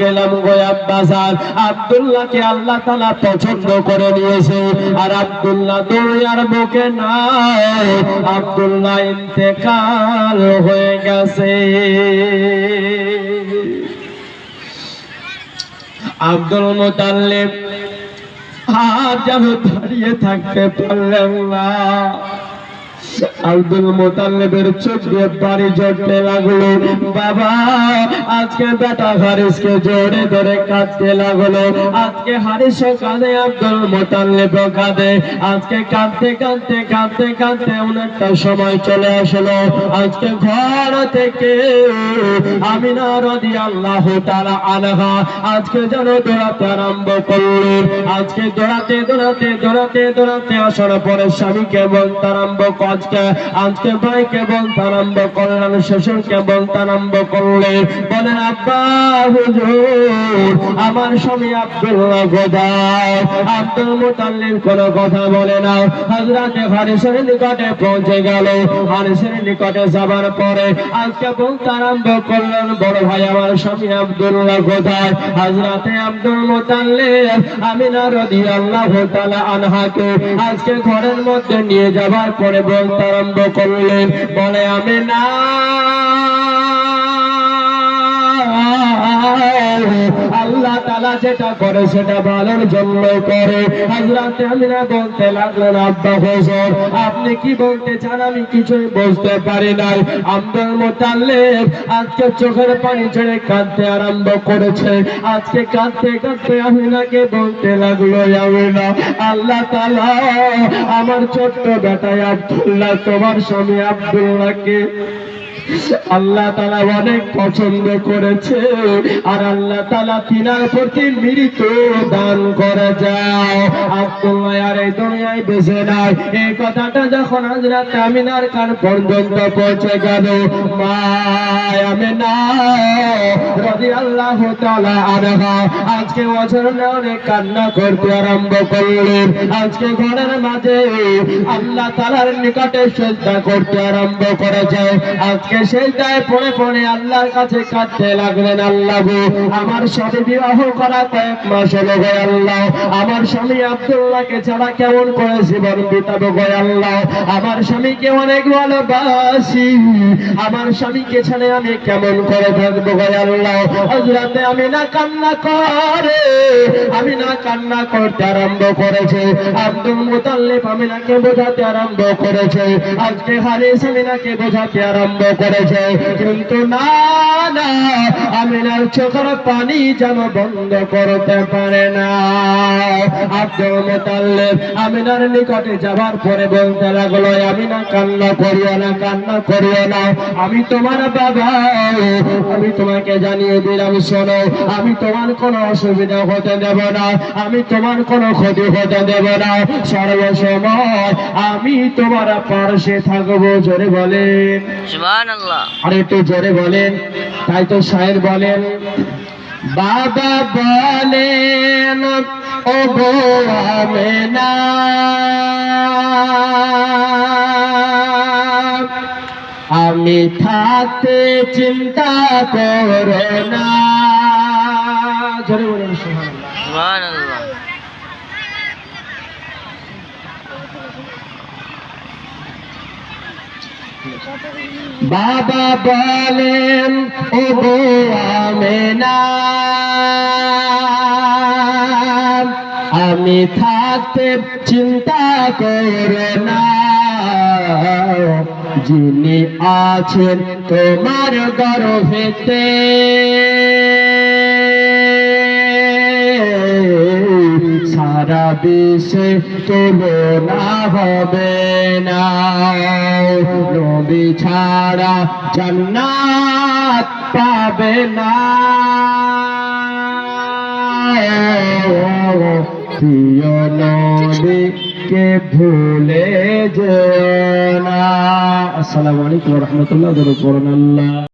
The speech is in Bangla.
গেলাম গো আব্বাসার আব্দুল্লাহকে আল্লাহ তাআলা পছন্দ করে নিয়েছে। আর আব্দুল্লাহ দুনিয়ার বুকে নাই। আব্দুল্লাহ ইন্তেকাল হয়ে গেছে। আব্দুল মুতাল্লিব আর যেন দাঁড়িয়ে থাকতে পারলেন না। আব্দুল মোতাল্লেবের চোখ দিয়ে বাড়ি জড়তে লাগল। বাবা, আজকে বেটা হারিসকে জোরে ধরে কাঁদতে লাগল। আজকে হারিস কাঁদে, আব্দুল মোতাল্লেব কাঁদে। আজকে কাঁদতে কাঁদতে কাঁদতে কাঁদতে অনেকটা সময় চলে আসলো। আজকে ঘর থেকে আমি না রদি আল্লাহ তারা আনহা আজকে যেন দৌড়াতে আরম্ভ করলেন আজকে দৌড়াতে দৌড়াতে দৌড়াতে দৌড়াতে আসার পরে স্বামীকে বলতে আরম্ভ আজকে আজকে ভাইকে বলতে আরম্ভ করলেন শ্বশুরকে বলতে আরম্ভ করলেন। বলেন, আব্বা, হুজুর, আমার স্বামী আব্দুল্লাহ গোদায় আব্দুল মুতাল্লিব কোনো কথা বলে না। হযরতে হারিসের নিকটে পৌঁছে গেল। হারিসের নিকটে যাবার পরে আজকে বলতে আরম্ভ করলেন, বড় ভাই আমার স্বামী আব্দুল্লাহ গোদায় হযরতে আব্দুল মুতাল্লিব আমিনা রাদিয়াল্লাহু তাআলা আনহাকে আজকে ঘরের মধ্যে নিয়ে যাবার পরে বলতে আরম্ভ করলেন। বলে আমি না যেটা করে, সেটা ভালোর জন্য করে। হাজরাতে আমিনা বলতে লাগলেন, আব্বা হুজুর, আপনি কি বলতে চান? আমি কিছুই বুঝতে পারি নাই। আব্দুল মুতাল্লিব আজকে চোখের পানি ছেড়ে কাঁদতে আরম্ভ করেছে। আজকে কাঁদতে কাঁদতে আমিনাকে বলতে লাগল আমিনা, আল্লাহ তালা আমার ছোট্ট বেটায় আব্দুল্লাহ, তোমার স্বামী আব্দুল্লাহকে আল্লাহ তালা অনেক পছন্দ করেছে আর আল্লাহ তালা তিনার প্রতি মৃত দান করা যাও আজকে অঝরনে অনেক কান্না করতে আরম্ভ করলেন। আজকে ঘরের মাঝে আল্লাহ তাআলার নিকটে সেজদা করতে আরম্ভ করেছে। আজকে সেজদায় পড়ে পড়ে আল্লাহর কাছে কাঁদতে লাগলেন আল্লাহ আমার সাথে বিবাহ করা কয়েক মাস হলো আল্লাহ। আমার স্বামী আব্দুল্লাহকে ছাড়া কেমন করে জীবন বিতাবো গো আল্লাহ? আমার স্বামীকে অনেক ভালোবাসি। আমার স্বামীকে ছাড়ে আমি কেমন করে থাকব গো আল্লাহ? হযরতে আমি না কান্না করে। আমি না কান্না করতে আরম্ভ করেছে। আব্দুল মুতাল্লিব আমিনাকে বোঝাতে আরম্ভ করেছে। আজকে হারিস আমিনাকে বোঝাতে আরম্ভ করেছে। কিন্তু না না আমিনার চোখের পানি যেন বন্ধ করতে পারে না। আব্দুল মুতাল্লিব আমিনার নিকটে যাবার পরে বলতে লাগল আমিনা কান্না করিও না কান্না করিও না। আমি তোমার বাবা আমি তোমাকে জানিয়ে দিলাম শোনো আমি তোমার কোনো অসুবিধা হতে দেব না আমি তোমার কোনো ক্ষতি হতে দেব না। সর্বসময় আমি তোমার পার্শ্বে থাকব জোরে বলেন। আর একটু জোরে বলেন। তাই তো শায়ের বলেন বাবা বলেন ও গো আমেনা। আমি থাকতে চিন্তা করো না। বাবা বলেন ও গো আমি থাকতে চিন্তা করো না। যিনি আছেন তোমার গর্ভেতে সারা বিশ্বে তুলনা হবে না। নবী ছাড়া জান্নাত পাবে না। প্রিয় নবীকে ভুলে যেও না। আসসালামু আলাইকুম রহমতুল্লাহ